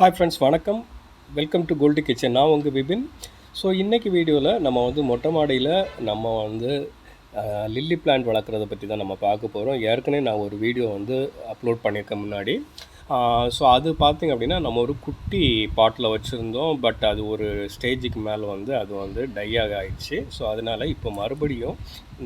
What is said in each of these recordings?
Hi friends வணக்கம். Welcome to gold kitchen நான் உங்கள் விபின். ஸோ இன்றைக்கி வீடியோவில் நம்ம வந்து மொட்டை மாடியில் நம்ம வந்து லில்லி பிளான்ட் வளர்க்குறத பற்றி தான் நம்ம பார்க்க போகிறோம் ஏற்கனவே நான் ஒரு வீடியோ வந்து அப்லோட் பண்ணியிருக்கேன் முன்னாடி. ஸோ அது பார்த்திங்க அப்படின்னா நம்ம ஒரு குட்டி பாட்டில் வச்சுருந்தோம். பட் அது ஒரு ஸ்டேஜுக்கு மேலே வந்து அது வந்து டையாக ஆகிடுச்சு ஸோ அதனால் இப்போ மறுபடியும்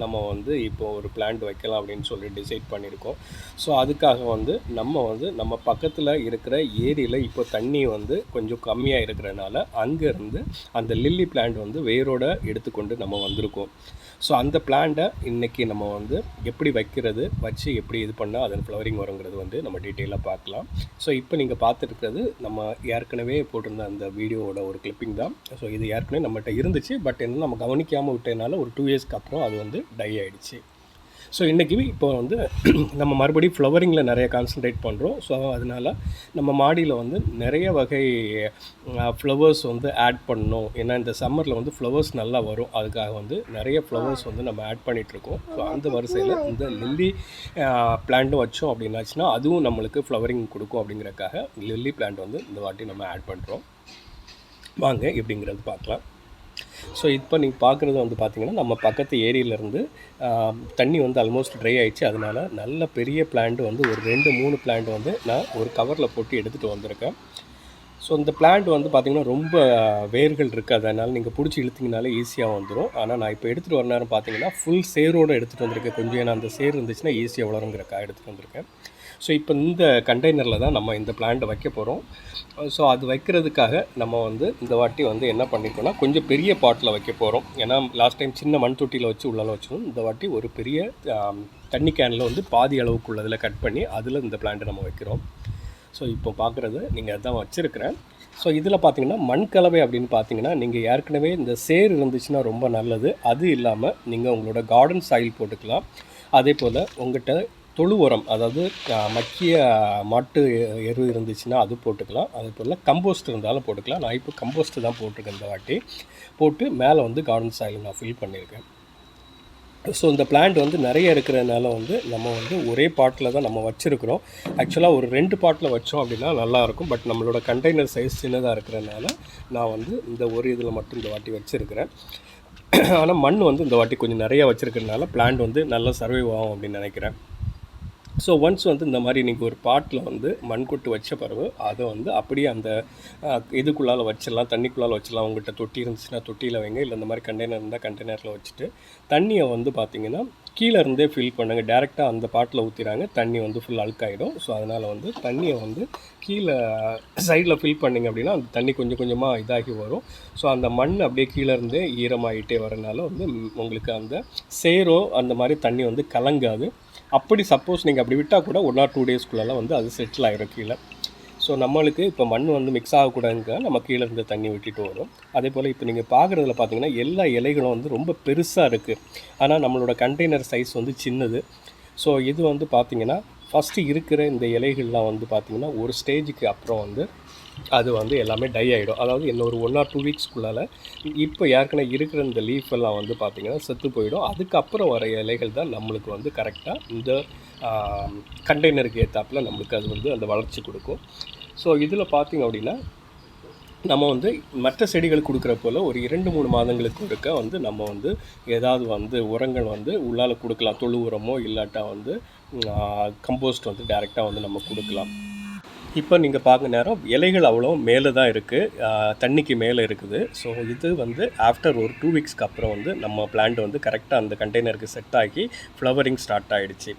நம்ம வந்து இப்போ ஒரு பிளான்ட் வைக்கலாம் அப்படின்னு சொல்லி டிசைட் பண்ணியிருக்கோம் ஸோ அதுக்காக வந்து நம்ம வந்து நம்ம பக்கத்தில் இருக்கிற ஏரியில் இப்போ தண்ணி வந்து கொஞ்சம் கம்மியாக இருக்கிறனால அங்கேருந்து அந்த லில்லி பிளான்ட் வந்து வேரோட எடுத்துக்கொண்டு நம்ம வந்திருக்கோம். ஸோ அந்த பிளான்ட்டை இன்றைக்கி நம்ம வந்து எப்படி வைக்கிறது வச்சு எப்படி இது பண்ணால் அதன் ஃப்ளவரிங் வருங்கிறது வந்து நம்ம டீட்டெயிலாக பார்க்கலாம். ஸோ இப்போ நீங்கள் பார்த்துருக்கிறது நம்ம ஏற்கனவே போட்டிருந்த அந்த வீடியோவோட ஒரு கிளிப்பிங் தான். ஸோ இது ஏற்கனவே நம்மகிட்ட இருந்துச்சு. பட் என்ன நம்ம கவனிக்காமல் விட்டதுனால ஒரு டூ இயர்ஸ்க்கு அப்புறம் அது வந்து டை ஆகிடுச்சு ஸோ இன்றைக்கி இப்போ வந்து நம்ம மறுபடியும் ஃப்ளவரிங்கில் நிறைய கான்சன்ட்ரேட் பண்ணுறோம் ஸோ அதனால் நம்ம மாடியில் வந்து நிறைய வகை ஃப்ளவர்ஸ் வந்து ஆட் பண்ணணும். ஏன்னா இந்த சம்மரில் வந்து ஃப்ளவர்ஸ் நல்லா வரும். அதுக்காக வந்து நிறைய ஃப்ளவர்ஸ் வந்து நம்ம ஆட் பண்ணிகிட்ருக்கோம் ஸோ அந்த வரிசையில் இந்த லில்லி பிளான்ட்டும் வச்சோம் அப்படின்னாச்சுன்னா அதுவும் நம்மளுக்கு ஃப்ளவரிங் கொடுக்கும் அப்படிங்கிறக்காக லில்லி பிளான்ட் வந்து இந்த வாட்டி நம்ம ஆட் பண்ணுறோம் வாங்க எப்படிங்கிறது பார்க்கலாம். ஸோ இப்போ நீங்கள் பார்க்குறது வந்து பார்த்தீங்கன்னா நம்ம பக்கத்து ஏரியிலேருந்து தண்ணி வந்து ஆல்மோஸ்ட் ட்ரை ஆயிடுச்சு. அதனால் நல்ல பெரிய பிளான்ட் வந்து ஒரு ரெண்டு மூணு பிளான்ட் வந்து நான் ஒரு கவரில் போட்டு எடுத்துகிட்டு வந்திருக்கேன். ஸோ இந்த பிளான்ட் வந்து பார்த்திங்கன்னா ரொம்ப வேர்கள் இருக்குது. அதனால் நீங்கள் பிடிச்சி இழுத்தீங்கனாலே ஈஸியாக வந்துடும் ஆனால் நான் இப்போ எடுத்துகிட்டு வர நேரம் பார்த்தீங்கன்னா ஃபுல் சேரோடு எடுத்துகிட்டு வந்திருக்கேன். கொஞ்சம் ஏன்னா அந்த சேர் இருந்துச்சுன்னா ஈஸியாக வளருங்கிறக்கா எடுத்துகிட்டு வந்திருக்கேன். ஸோ இப்போ இந்த கண்டெய்னரில் தான் நம்ம இந்த பிளான்ட்டை வைக்க போகிறோம் ஸோ அது வைக்கிறதுக்காக நம்ம வந்து இந்த வாட்டி வந்து என்ன பண்ணிட்டோம்னா கொஞ்சம் பெரிய பாட்டில் வைக்க போகிறோம் ஏன்னா லாஸ்ட் டைம் சின்ன மண் தொட்டியில் வச்சு உள்ளால வச்சோம் இந்த வாட்டி ஒரு பெரிய தண்ணி கேனில் வந்து பாதி அளவுக்குள்ளதில் கட் பண்ணி அதில் இந்த பிளான்ட்டை நம்ம வைக்கிறோம். ஸோ இப்போ பார்க்குறது நீங்கள் அதான் வச்சுருக்கிறேன். ஸோ இதில் பார்த்தீங்கன்னா மண் கலவை அப்படின்னு பார்த்தீங்கன்னா நீங்கள் ஏற்கனவே இந்த சேர் இருந்துச்சுன்னா ரொம்ப நல்லது. அது இல்லாமல் நீங்கள் உங்களோட கார்டன் சாயில் போட்டுக்கலாம். அதே போல் உங்கள்கிட்ட தொழு உரம் அதாவது மக்கிய மாட்டு எரு இருந்துச்சுன்னா அது போட்டுக்கலாம். அதே போல் கம்போஸ்ட் இருந்தாலும் போட்டுக்கலாம். நான் இப்போ கம்போஸ்ட் தான் போட்டிருக்கேன் இந்த வாட்டி. போட்டு மேலே வந்து கார்டன் சாயில் நான் ஃபில் பண்ணியிருக்கேன். ஸோ இந்த பிளான்ட் வந்து நிறைய இருக்கிறதுனால வந்து நம்ம வந்து ஒரே பாட்டில் தான் நம்ம வச்சுருக்கிறோம். ஆக்சுவலாக ஒரு ரெண்டு பாட்டில் வச்சோம் அப்படின்னா நல்லாயிருக்கும் பட் நம்மளோட கண்டெய்னர் சைஸ் சின்னதாக இருக்கிறதுனால நான் வந்து இந்த ஒரு இதில் மட்டும் இந்த வாட்டி வச்சுருக்கிறேன். ஆனால் மண் வந்து இந்த வாட்டி கொஞ்சம் நிறையா வச்சுருக்கிறதுனால பிளான்ட் வந்து நல்லா சர்வைவ் ஆகும் அப்படின்னு நினைக்கிறேன். ஸோ ஒன்ஸ் வந்து இந்த மாதிரி நீங்கள் ஒரு பாட்டில் வந்து மண் கொட்டு வச்ச பிறகு அதை வந்து அப்படியே அந்த இதுக்குள்ளால் இதுக்குள்ளால வச்சிடலாம் தண்ணிக்குள்ளால வச்சிடலாம். உங்கள்கிட்ட தொட்டி இருந்துச்சுன்னா தொட்டியில் வைங்க. இல்லை இந்த மாதிரி கண்டெய்னர் இருந்தால் கண்டெய்னரில் வச்சுட்டு தண்ணியை வந்து பார்த்தீங்கன்னா கீழே இருந்தே ஃபில் பண்ணுங்கள் டேரெக்டாக அந்த பாட்டில் ஊற்றிறாங்க தண்ணி வந்து ஃபுல் அழுக்காயிடும் ஸோ அதனால் வந்து தண்ணியை வந்து கீழே சைடில் ஃபில் பண்ணிங்க அப்படின்னா அந்த தண்ணி கொஞ்சம் கொஞ்சமாக இதாகி வரும். ஸோ அந்த மண் அப்படியே கீழே இருந்தே ஈரமாகிட்டே வரனால வந்து உங்களுக்கு அந்த சேரோ அந்த மாதிரி தண்ணி வந்து கலங்காது. அப்படி சப்போஸ் நீங்கள் அப்படி விட்டால் கூட ஒன் ஆர் டூ டேஸ்க்குள்ளெல்லாம் வந்து அது செட்டில் ஆகிரும் கீழே. ஸோ நம்மளுக்கு இப்போ மண் வந்து மிக்ஸ் ஆகக்கூடாதுங்க நம்ம கீழே இருந்து தண்ணி விட்டுட்டு வரும். அதே போல் இப்போ நீங்கள் பார்க்குறதுல பார்த்தீங்கன்னா எல்லா இலைகளும் வந்து ரொம்ப பெருசாக இருக்குது ஆனால் நம்மளோட கண்டெய்னர் சைஸ் வந்து சின்னது. ஸோ இது வந்து பார்த்தீங்கன்னா ஃபஸ்ட்டு இருக்கிற இந்த இலைகள்லாம் வந்து பார்த்திங்கன்னா ஒரு ஸ்டேஜுக்கு அப்புறம் வந்து அது வந்து எல்லாமே டை ஆகிடும் அதாவது இன்னொரு ஒன் ஆர் டூ வீக்ஸ்க்குள்ளால இப்போ ஏற்கனவே இருக்கிற இந்த லீஃப் எல்லாம் வந்து பார்த்திங்கன்னா செத்து போயிடும். அதுக்கப்புறம் வர இலைகள் தான் நம்மளுக்கு வந்து கரெக்டாக இந்த கண்டெய்னருக்கு ஏற்றாப்புல நம்மளுக்கு அது வந்து அந்த வளர்ச்சி கொடுக்கும். ஸோ இதில் பார்த்திங்க அப்படின்னா நம்ம வந்து மற்ற செடிகளுக்கு கொடுக்குற போல் ஒரு இரண்டு மூணு மாதங்களுக்கு ஒருக்க வந்து நம்ம வந்து ஏதாவது வந்து உரங்கள் வந்து உள்ளால கொடுக்கலாம். தொழு உரமோ இல்லாட்டா வந்து கம்போஸ்ட் வந்து டைரெக்டாக வந்து நம்ம கொடுக்கலாம். இப்போ நீங்கள் பார்க்க நேரம் இலைகள் அவ்வளோ மேலே தான் இருக்குது தண்ணிக்கு மேலே இருக்குது. ஸோ இது வந்து ஆஃப்டர் ஒரு டூ வீக்ஸ்க்கு அப்புறம் வந்து நம்ம பிளான்ட் வந்து கரெக்டாக அந்த கண்டெய்னருக்கு செட் ஆகி ஃப்ளவரிங் ஸ்டார்ட் ஆகிடுச்சு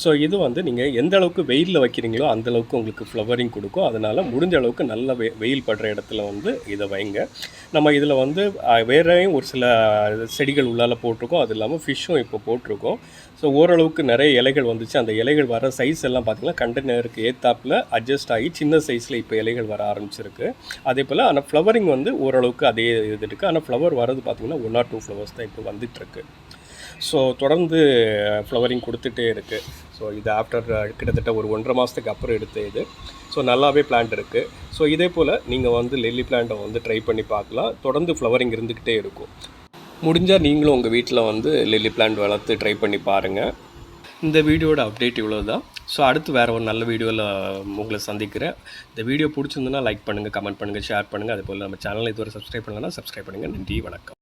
ஸோ இது வந்து நீங்கள் எந்த அளவுக்கு வெயிலில் வைக்கிறீங்களோ அந்தளவுக்கு உங்களுக்கு ஃப்ளவரிங் கொடுக்கும். அதனால் முடிஞ்ச அளவுக்கு நல்ல வெ வெயில் படுற இடத்துல வந்து இதை வைங்க. நம்ம இதில் வந்து வேறையும் ஒரு சில செடிகள் உள்ளால போட்டிருக்கோம். அது இல்லாமல் ஃபிஷ்ஷும் இப்போ போட்டிருக்கோம். ஸோ ஓரளவுக்கு நிறைய இலைகள் வந்துச்சு. அந்த இலைகள் வர சைஸ் எல்லாம் பார்த்திங்கன்னா கண்டெய்னருக்கு ஏத்தாப்பில் அட்ஜஸ்ட் ஆகி சின்ன சைஸில் இப்போ இலைகள் வர ஆரம்பிச்சிருக்கு. அதே போல் ஆனால் ஃப்ளவரிங் வந்து ஓரளவுக்கு அதே இது இருக்குது ஆனால் ஃப்ளவர் வரது பார்த்திங்கன்னா ஒன் ஆர் டூ ஃப்ளவர்ஸ் தான் இப்போ வந்துட்டுருக்கு ஸோ தொடர்ந்து ஃப்ளவரிங் கொடுத்துட்டே இருக்குது ஸோ இது ஆஃப்டர் கிட்டத்தட்ட ஒரு ஒன்றரை மாதத்துக்கு அப்புறம் எடுத்த இது. ஸோ நல்லாவே பிளான்ட் இருக்குது ஸோ இதே போல் நீங்கள் வந்து லெல்லி பிளான்ட்டை வந்து ட்ரை பண்ணி பார்க்கலாம். தொடர்ந்து ஃப்ளவரிங் இருந்துக்கிட்டே இருக்கும். முடிஞ்சால் நீங்களும் உங்கள் வீட்டில் வந்து லில்லி பிளான்ட் வளர்த்து ட்ரை பண்ணி பாருங்கள் இந்த வீடியோட அப்டேட் இவ்வளோ தான் ஸோ அடுத்து வேறு ஒரு நல்ல வீடியோவில் உங்களை சந்திக்கிறேன். இந்த வீடியோ பிடிச்சிருந்துன்னா லைக் பண்ணுங்கள் கமெண்ட் பண்ணுங்கள் ஷேர் பண்ணுங்கள் அதே போல் நம்ம சேனலில் இதுவரை சப்ஸ்கிரைப் பண்ணலன்னா சப்ஸ்கிரைப் பண்ணுங்கள் நன்றி வணக்கம்.